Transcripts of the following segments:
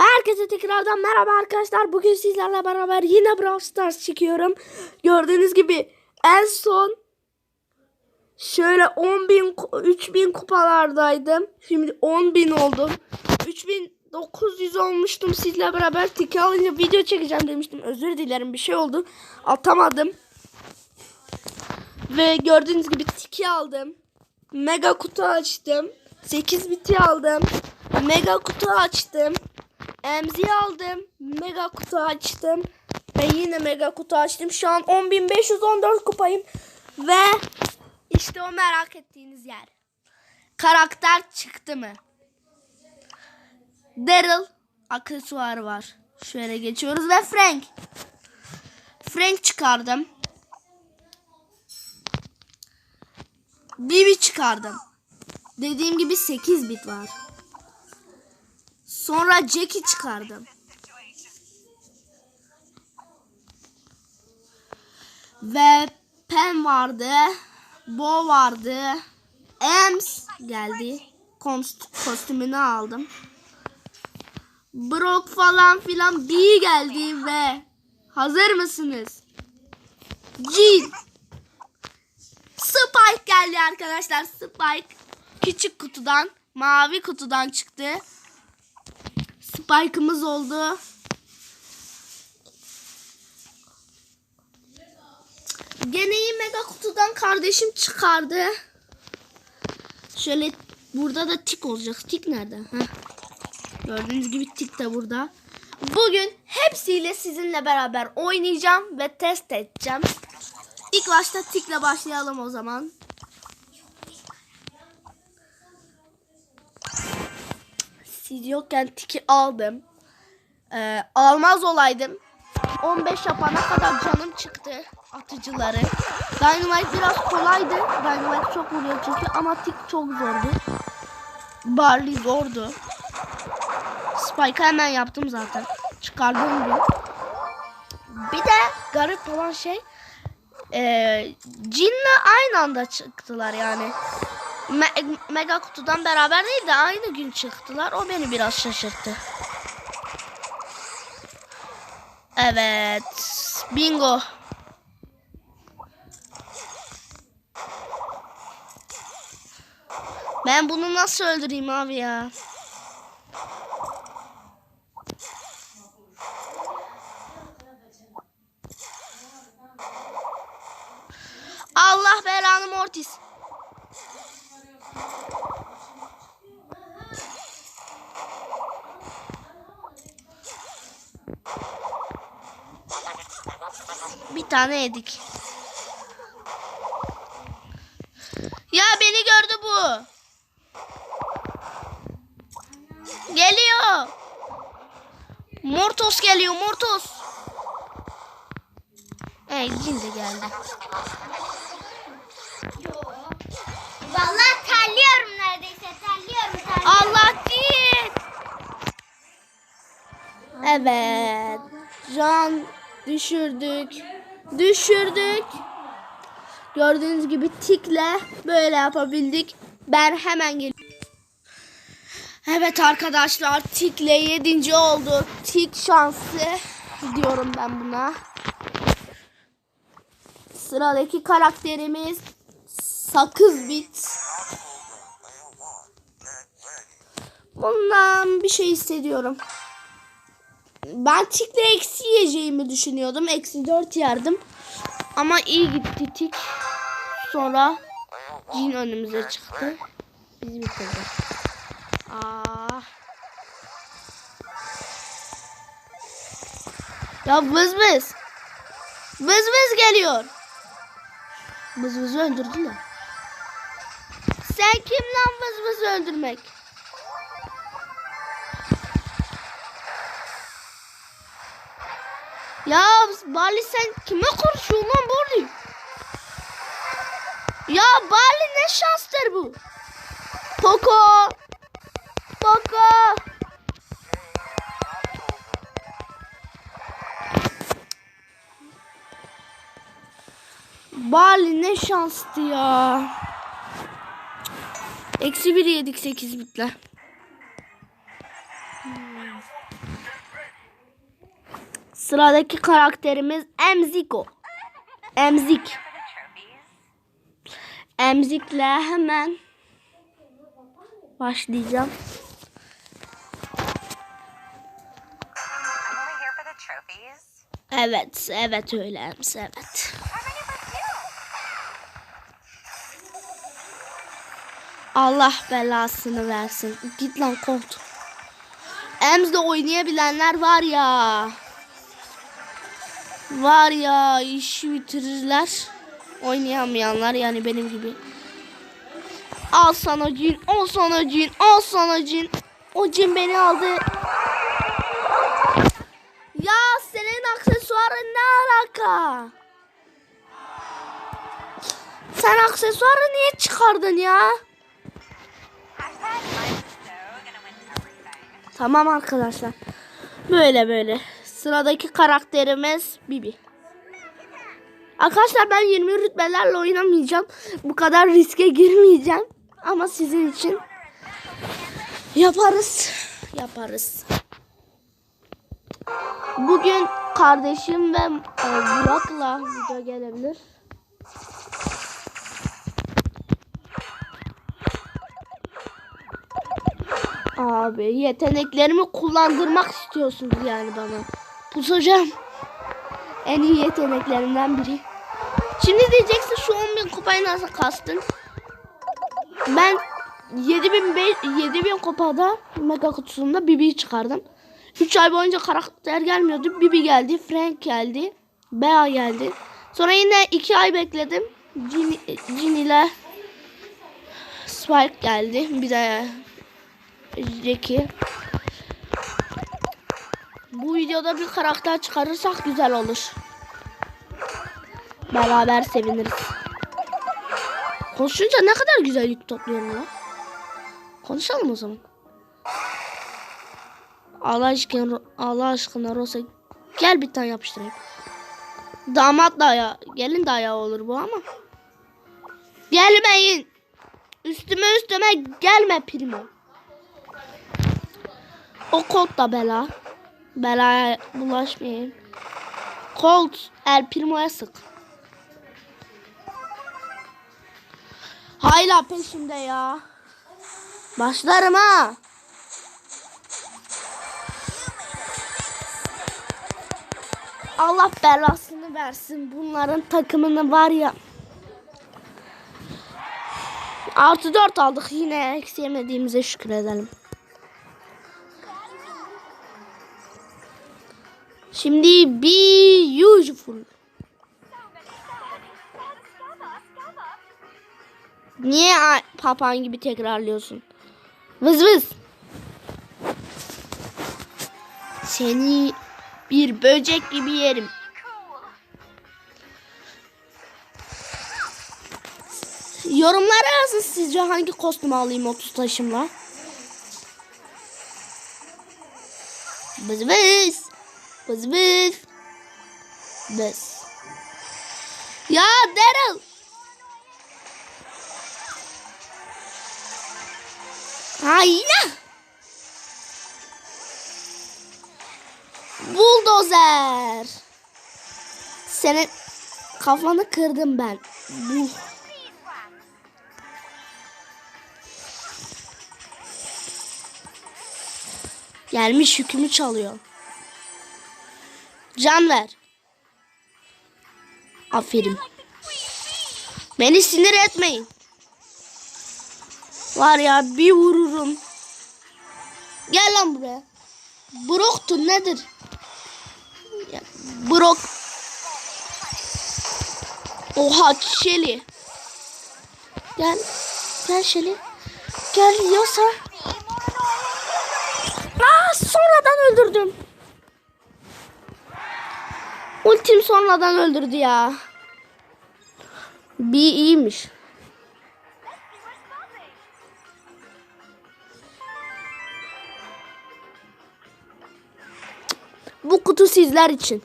Herkese tekrardan merhaba arkadaşlar. Bugün sizlerle beraber yine Brawl Stars çekiyorum. Gördüğünüz gibi en son şöyle 10 bin, 3 bin kupalardaydım. Şimdi 10 bin oldum. 3900 olmuştum sizle beraber. Tiki alınca video çekeceğim demiştim. Özür dilerim bir şey oldu. Atamadım. Ve gördüğünüz gibi tiki aldım. Mega kutu açtım. 8 biti aldım. Mega kutu açtım. Emzi aldım. Mega kutu açtım. Ve yine mega kutu açtım. Şu an 10.514 kupayım. Ve işte o merak ettiğiniz yer. Karakter çıktı mı? Daryl aksesuarı var. Şöyle geçiyoruz ve Frank. Frank çıkardım. Bibi çıkardım. Dediğim gibi 8 bit var. Sonra Jack'i çıkardım. Ve Pen vardı. Bo vardı. Ems geldi. Kost- kostümünü aldım. Brock falan filan B geldi ve hazır mısınız? Jean. Spike geldi arkadaşlar. Spike küçük kutudan, mavi kutudan çıktı. Spike'ımız oldu. Gene iyi mega kutudan kardeşim çıkardı. Şöyle burada da tik olacak. Tik nerede? Heh. Gördüğünüz gibi tik de burada. Bugün hepsiyle sizinle beraber oynayacağım ve test edeceğim. İlk başta tikle başlayalım o zaman. Siz yokken tiki aldım. Ee, almaz olaydım. 15 yapana kadar canım çıktı atıcıları. Dynamite biraz kolaydı. Dynamite çok vuruyor çünkü ama tik çok zordu. Barley zordu. Spike'ı hemen yaptım zaten. Çıkardığım gün. Bir de garip olan şey e, Jin'le aynı anda çıktılar yani. Me- mega kutudan beraber değil de aynı gün çıktılar. O beni biraz şaşırttı. Evet. Bingo. Ben bunu nasıl öldüreyim abi ya? Allah belanı Mortis. Bir tane yedik. Ya beni gördü bu. Geliyor. Mortos geliyor Mortos. Hey yine geldi. Vallahi terliyorum neredeyse. Terliyorum, terliyorum. Allah değil. Evet. Can düşürdük. Düşürdük. Gördüğünüz gibi tikle böyle yapabildik. Ben hemen geliyorum. Evet arkadaşlar tikle 7. oldu. Tik şansı diyorum ben buna. Sıradaki karakterimiz Sakız Bit. Bundan bir şey hissediyorum. Ben tikle eksi yiyeceğimi düşünüyordum. Eksi 4 yerdim. Ama iyi gitti tik. Sonra cin önümüze çıktı. Bizi bitirdi. Aa. Ya vız vız. Vız vız geliyor. Vız vızı öldürdüler. Sen kim lan vız vızı öldürmek? Ya Bali sen kime konuşuyorsun lan Bali? Ya Bali ne şanstır bu? Poco. Poco. Bali ne şanstı ya. Eksi bir yedik sekiz bitle. Sıradaki karakterimiz Emziko. Emzik. Emzik'le hemen başlayacağım. Evet, evet öyle Ems, evet. Allah belasını versin. Git lan kolt. Ems'de oynayabilenler var ya. Var ya işi bitirirler. Oynayamayanlar yani benim gibi. Al sana cin, al sana cin, al sana cin. O cin beni aldı. Ya senin aksesuarın ne alaka? Sen aksesuarı niye çıkardın ya? Tamam arkadaşlar. Böyle böyle. Sıradaki karakterimiz Bibi. Arkadaşlar ben 20 rütbelerle oynamayacağım. Bu kadar riske girmeyeceğim. Ama sizin için yaparız. Yaparız. Bugün kardeşim ve e, Burak'la video gelebilir. Abi yeteneklerimi kullandırmak istiyorsunuz yani bana. Pusacağım. En iyi yeteneklerimden biri. Şimdi diyeceksin şu 10.000 kupayı nasıl kastın? Ben 7000 be- 7000 kupada mega kutusunda Bibi'yi çıkardım. 3 ay boyunca karakter gelmiyordu. Bibi geldi, Frank geldi, Bea geldi. Sonra yine 2 ay bekledim. Jin, Jin ile Spike geldi. Bir de Jackie. Bu videoda bir karakter çıkarırsak güzel olur. Beraber seviniriz. Konuşunca ne kadar güzel yük topluyorum lan. Konuşalım o zaman. Allah aşkına, Allah aşkına Rosa gel bir tane yapıştırayım. Damat daya, gelin daya olur bu ama. Gelmeyin. Üstüme üstüme gelme primo. O Colt da bela. Belaya bulaşmayayım. Colt El Primo'ya sık. Hayla peşimde ya. Başlarım ha. Allah belasını versin. Bunların takımını var ya. Artı dört aldık yine eksi yemediğimize şükür edelim. Şimdi be useful. Niye papan gibi tekrarlıyorsun? Vız vız. Seni bir böcek gibi yerim. Yorumlara yazın sizce hangi kostümü alayım 30 taşımla. Vız vız. Vız vız. Vız. Ya Daryl. Ha yine. Buldozer. Senin kafanı kırdım ben. Bu. Gelmiş yükümü çalıyor. Can ver. Aferin. Beni sinir etmeyin. Var ya bir vururum. Gel lan buraya. Brock'tun nedir? Ya, Brock. Oha Shelly. Gel. Gel Shelly. Gel Yosa. Aa sonradan öldürdüm. Ultim sonradan öldürdü ya. Bir iyiymiş. Bu kutu sizler için.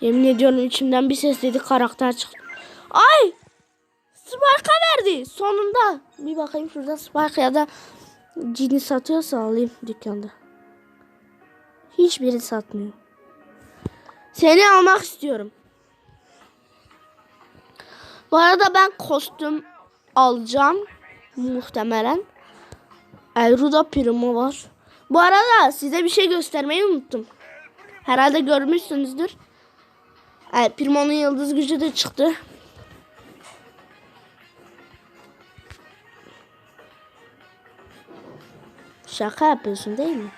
Yemin ediyorum içimden bir ses dedi karakter çıktı. Ay! Spike'a verdi sonunda. Bir bakayım şurada Spike ya da Cini satıyorsa alayım dükkanda. Hiçbiri satmıyor. Seni almak istiyorum. Bu arada ben kostüm alacağım. Muhtemelen. Ayruda Primo var. Bu arada size bir şey göstermeyi unuttum. Herhalde görmüşsünüzdür. Evet, Primo'nun yıldız gücü de çıktı. Şaka yapıyorsun değil mi?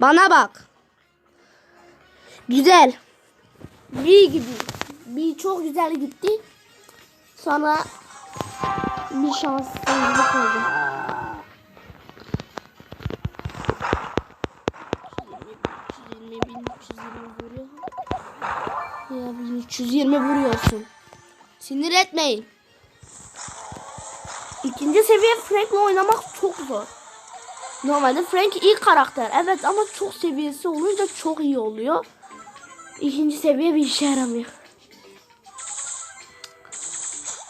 Bana bak. Güzel. Bir gibi. Bir çok güzel gitti. Sonra bir şanssızlık oldu. 1320 vuruyorsun. Sinir etmeyin. İkinci seviye Frank'le oynamak çok zor. Normalde Frank iyi karakter. Evet ama çok seviyesi olunca çok iyi oluyor. İkinci seviye bir işe yaramıyor.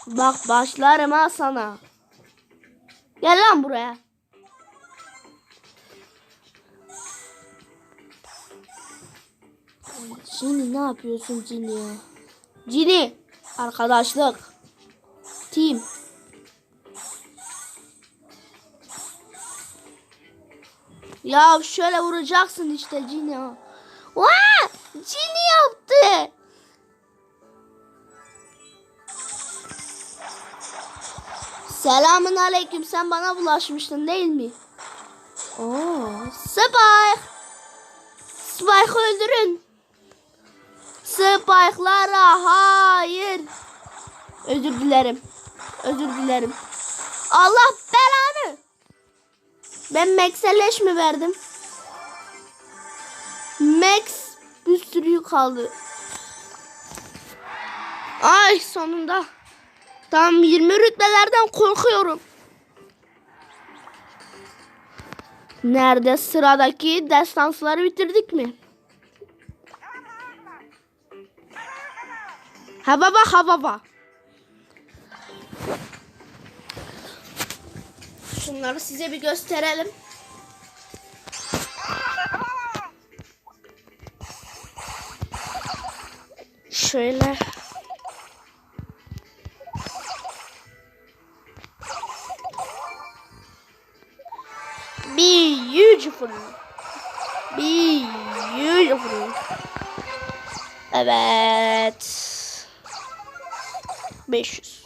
Bak başlarım ha sana. Gel lan buraya. Cini ne yapıyorsun Cini? Cini arkadaşlık. Team. Ya şöyle vuracaksın işte Cini. Vaa! Cini yaptı. Selamun aleyküm. Sen bana bulaşmıştın değil mi? Oo, Spike. Spike öldürün. Spike'lara hayır. Özür dilerim. Özür dilerim. Allah belanı. Ben Max'e leş mi verdim? Max bir sürü yük aldı. Ay sonunda. Tam 20 rütbelerden korkuyorum. Nerede sıradaki destansları bitirdik mi? Ha baba ha baba. Şunları size bir gösterelim. Şöyle. Beautiful. Beautiful. Evet. 500.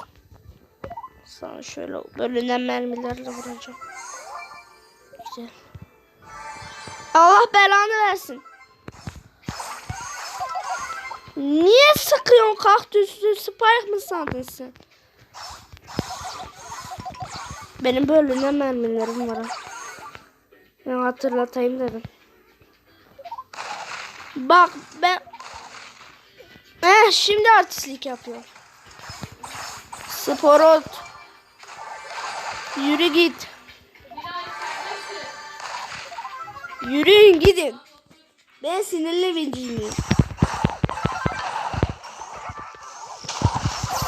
Sana şöyle bölünen mermilerle vuracağım. Güzel. Allah belanı versin. Niye sıkıyorsun kaktüsü? Spike mı sandın sen? Benim bölünen mermilerim var. Ben hatırlatayım dedim. Bak ben... Eh şimdi artistlik yapıyor. Sporot. Yürü git. Yürüyün gidin. Ben sinirli vinciyim.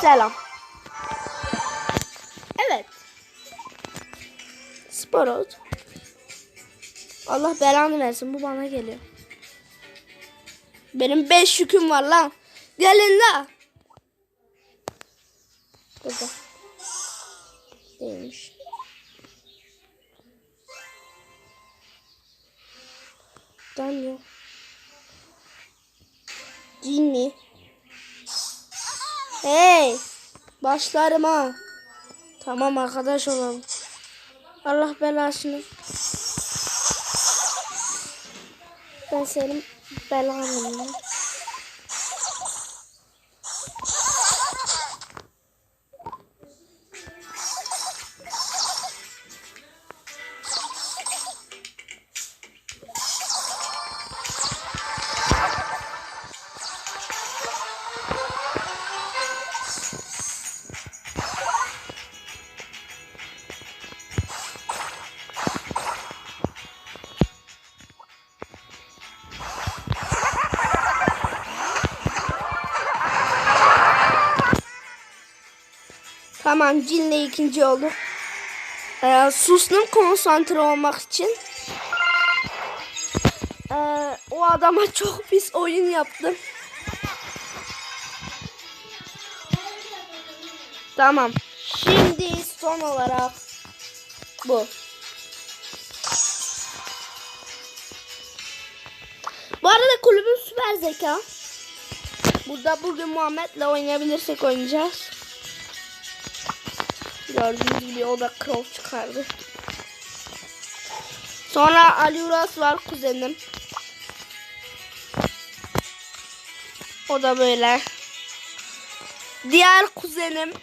Selam. Evet. Sporot. Allah belanı versin bu bana geliyor. Benim beş yüküm var lan. Gelin la. Başlarım ha. Tamam arkadaş olalım. Allah belasını. Ben senin belanım. Tamam Cinle ikinci oldu. Ee, Sus'un konsantre olmak için Ee, o adama çok pis oyun yaptım. Tamam. Şimdi son olarak bu. Bu arada kulübün süper zeka. Burada bugün Muhammed'le oynayabilirsek oynayacağız. Gördüğünüz gibi o da crow çıkardı. Sonra Ali Uras var kuzenim. O da böyle. Diğer kuzenim.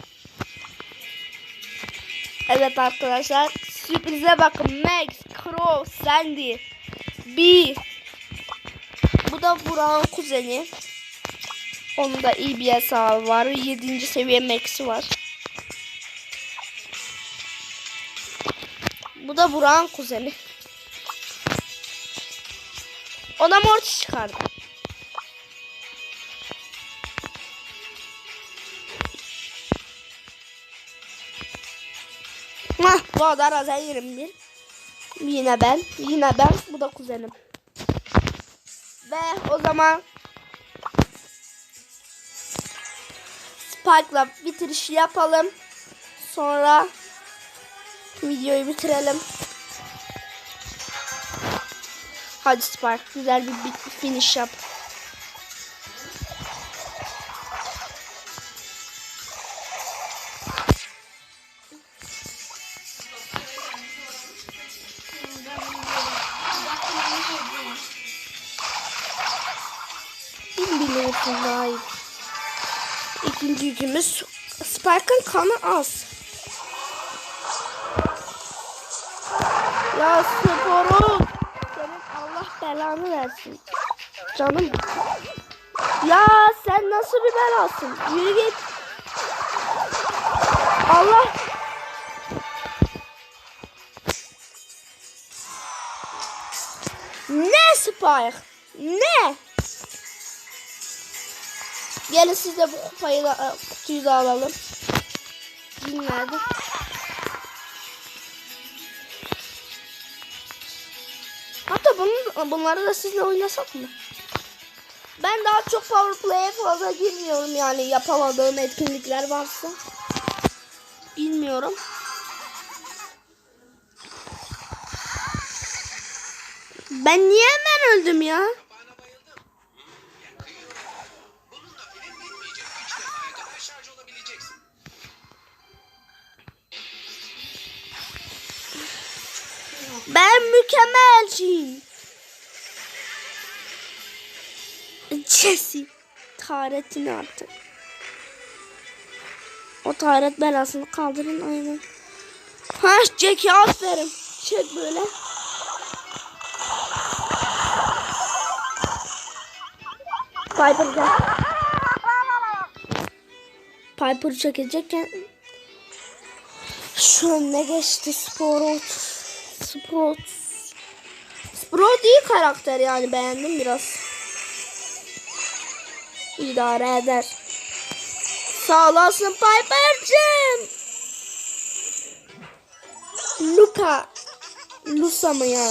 Evet arkadaşlar. Sürprize bakın. Max, Crow, Sandy, B. Bu da Burak'ın kuzeni. Onun da iyi bir hesabı var. 7. seviye Max'i var. Bu da Burak'ın kuzeni. O da çıkardı. Hah, bu da Razen 21. Yine ben. Yine ben. Bu da kuzenim. Ve o zaman Spike'la bitiriş yapalım. Sonra videoyu bitirelim. Hadi Spike güzel bir finish yap. Biliyorsun daha iyi. İkinci yükümüz Spike'ın kanı az. Ya sporum. Senin Allah belanı versin. Canım. Ya sen nasıl bir belasın? Yürü git. Allah. Ne Spike? Ne? Gelin siz de bu kupayı da, e, kutuyu da alalım. Cin nerede? Hatta bunu, bunları da sizle oynasak mı? Ben daha çok power play'e fazla girmiyorum yani yapamadığım etkinlikler varsa. Bilmiyorum. Ben niye hemen öldüm ya? Ben mükemmelciyim. Jesse. Taharetini artık. O taharet belasını kaldırın aynen. Ha Jack'i aferin. Çek böyle. Piper gel. Piper çekecekken şu önüne geçti Sprout. Sprout. Sprout iyi karakter yani beğendim biraz. İdare eder. Sağ olasın Piper'cığım. Luka. Lusa mı ya?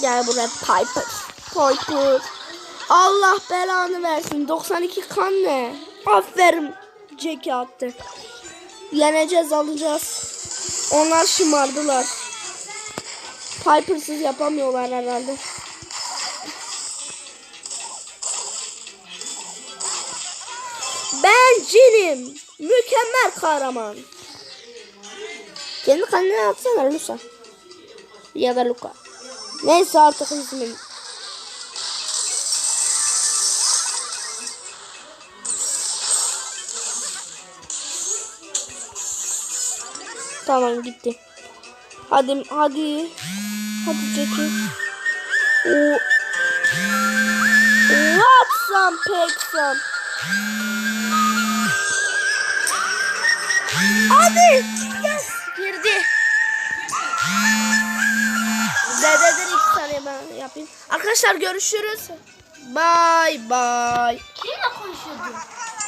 Gel buraya Piper. Piper. Allah belanı versin. 92 kan ne? Aferin. Jack'i attı. Yeneceğiz alacağız. Onlar şımardılar. Piper'sız yapamıyorlar herhalde. Ben Cin'im. Mükemmel kahraman. Kendi kendine atsana Lusa. Ya da Luka. Neyse artık ismim. Tamam gitti. Hadi hadi. Hadi Jackie. O Watson Pekson. Yes. Girdi. Dededir iki saniye ben yapayım. Arkadaşlar görüşürüz. Bye bye. Kimle konuşuyordun?